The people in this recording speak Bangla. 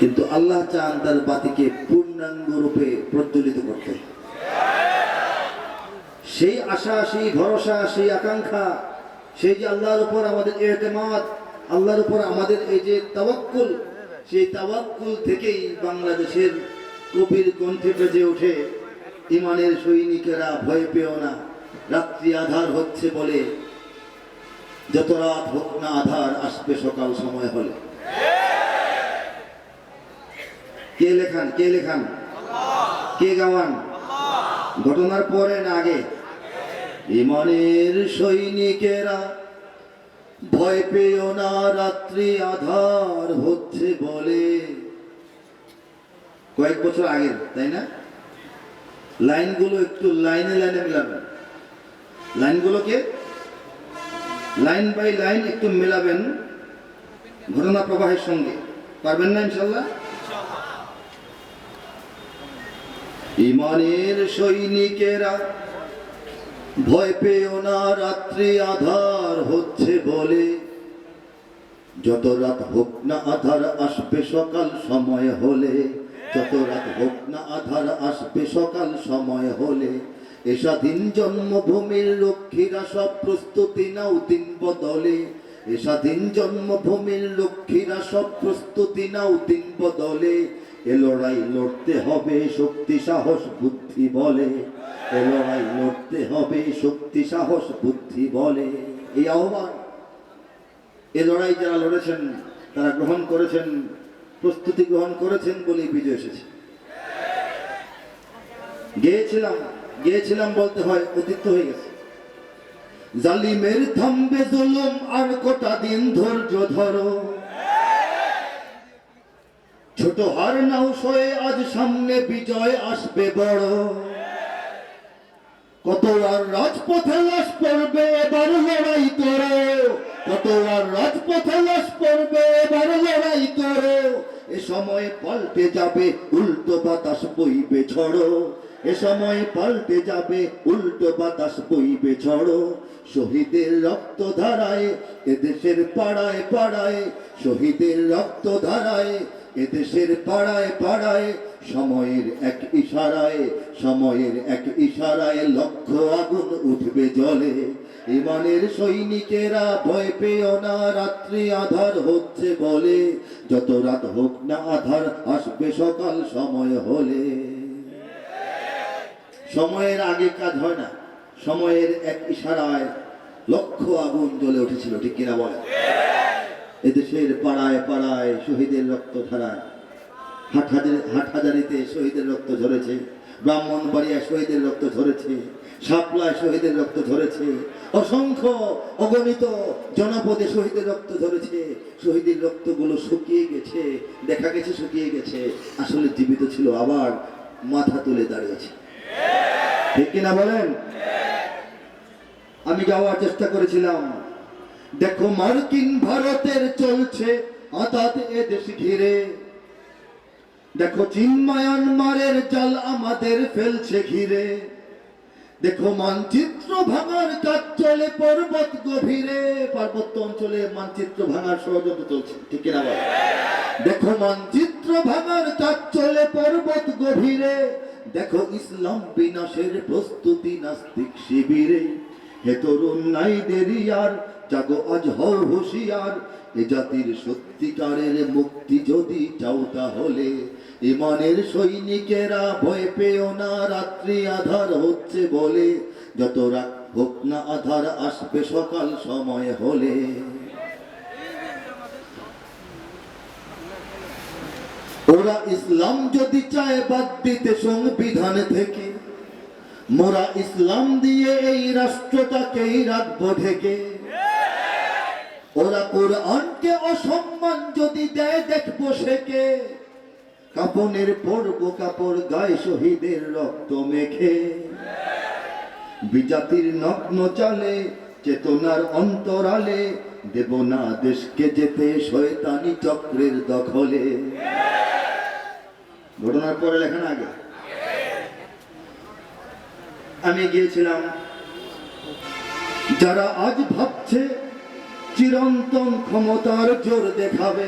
কিন্তু আল্লাহ চান তার বাতিকে পূর্ণাঙ্গ রূপে প্রজ্বলিত করতে। সেই আশা, সেই ভরসা, সেই আকাঙ্ক্ষা, সেই যে আল্লাহর উপর আমাদের এতেমাদ, আল্লাহর উপর আমাদের এই যে তাওয়াক্কুল, সেই তাওয়াক্কুল থেকেই বাংলাদেশের কবির কণ্ঠে বেজে ওঠে। ইমানের সৈনিকেরা ভয় পেও না, রাত্রি আধার হচ্ছে বলে। যত রাত হোক না আধার, আসবে সকাল সময় হলে। কে লেখান কে লেখান? কে গাওয়ান? ঘটনার পরে না আগে? ইমানের সৈনিকেরা ভয় পেও না, রাত্রি আধার হচ্ছে বলে। কয়েক বছর আগের, তাই না? লাইনগুলো একটু লাইনে লাইনে মেলাবেন। লাইনগুলোকে লাইন বাই লাইন একটু মেলাবেন ঘটনা প্রবাহের সঙ্গে। পারবেন না ইনশাল্লাহ? ইমানের সৈনিকেরা, ভয় পেও না, রাত্রি আধার হচ্ছে বলে। যত রাত হোক না আধার আসবে সকাল সময় হলে, যত রাত হোক না আধার আসবে সকাল সময় হলে, এ স্বাধীন জন্মভূমির লক্ষ্মীরা সব প্রস্তুতি নাও দিন বদলে। এ স্বাধীন জন্মভূমির লক্ষ্মীরা সব প্রস্তুতি নাও দিন বদলে। এ লড়াই লড়তে হবে শক্তি, সাহস, বুদ্ধি, বলে। এ লড়াই লড়তে হবে শক্তি, সাহস, বুদ্ধি, বলে। এই আহ্বান, এ লড়াই যারা লড়েছেন, তারা গ্রহণ করেছেন, প্রস্তুতি গ্রহণ করেছেন বলেই বিজয় এসেছে। গিয়েছিলাম গিয়েছিলাম বলতে হয়, অতীত হয়ে গেছে। জালিমের থামবে জুলুম, আর কটা দিন ধৈর্য ধরো। ছোট হার নাও সয়ে, আজ সামনে বিজয় আসবে বড়। কত আর রাজপথে লাশ পড়বে, এবার লড়াই করো। কত আর রাজপথে লাশ পড়বে, এবার লড়াই করো। এ সময় পাল্টে যাবে, উল্টো বাতাস বইবে ঝড়ো। এ সময় পাল্টে যাবে, উল্টো বাতাস বইবে ঝড়ো। শহীদের রক্ত ধারায়, এদেশের পাড়ায় পাড়ায়, শহীদের রক্ত ধারায় এদেশের পাড়ায় পাড়ায়, সময়ের এক ইশারায়, সময়ের এক ইশারায় লক্ষ আগুন উঠবে জলে। ইমানের সৈনিকেরা ভয় পেও না, রাত্রি আধার হচ্ছে বলে। যত রাত হোক না আধার, আসবে সকাল সময় হলে। সময়ের আগে কাজ হয় না, সময়ের এক ইশারায় লক্ষ আগুন জ্বলে উঠেছিল, ঠিক কিনা বলে এদেশের পাড়ায় পাড়ায় শহীদের রক্ত ধারায়। হাটহাজারি হাটহাজারিতে শহীদের রক্ত ঝরেছে। ব্রাহ্মণবাড়িয়া শহীদের রক্ত ঝরেছে। শাপলায় শহীদের রক্ত ঝরেছে। অসংখ্য অগণিত জনপদে শহীদের রক্ত ঝরেছে। শহীদের রক্তগুলো শুকিয়ে গেছে। দেখা গেছে শুকিয়ে গেছে। আসলে জীবিত ছিল, আবার মাথা তুলে দাঁড়িয়েছে। ঠিক কিনা বলেন? আমি যাওয়ার চেষ্টা করেছিলাম। দেখো মার্কিন ভারতের চলছে আতাত এ দেশ ঘিরে। দেখো চীন মায়ানমারের জাল আমাদের ফেলছে ঘিরে। দেখো মানচিত্র ভাঙার কাজ চলে পর্বত গভীরে। পার্বত্য অঞ্চলে মানচিত্র ভাঙার ষড়যন্ত্র চলছে, ঠিক কিনা দেখো মানচিত্র ভাঙার কাজ চলে পর্বত গভীরে। দেখো ইসলাম বিনাশের প্রস্তুতি নাস্তিক শিবিরে। হে তরুণ নাই দেরি আর, জাগো আজ হও হুঁশিয়ার। এ জাতির সত্যিকারের মুক্তি যদি চাও তাহলে, ইমানের সৈনিকেরা ভয় পেও না, রাত্রি আধার হচ্ছে বলে। যত রাত হোক না আধার, আসবে সকাল সময় হলে। ওরা ইসলাম যদি চায় বাদ দিতে সংবিধান থেকে মোরা ইসলাম দিয়ে এই রাষ্ট্রটাকেই রাখব ঢেকে। ওরা কোরআনকে অসম্মান যদি দেয়, দেখব সেকে কাপনের পরব কাপড় গায়ে শহীদের রক্ত মেখে। বিজাতির নগ্ন চালে, চেতনার অন্তরালে, দেব না দেশকে যেতে শয়তানি চক্রের দখলে। ঘটনার পরে লেখা না আগে। আমি গিয়েছিলাম। যারা আজ ভাবছে চিরন্তন ক্ষমতার জোর দেখাবে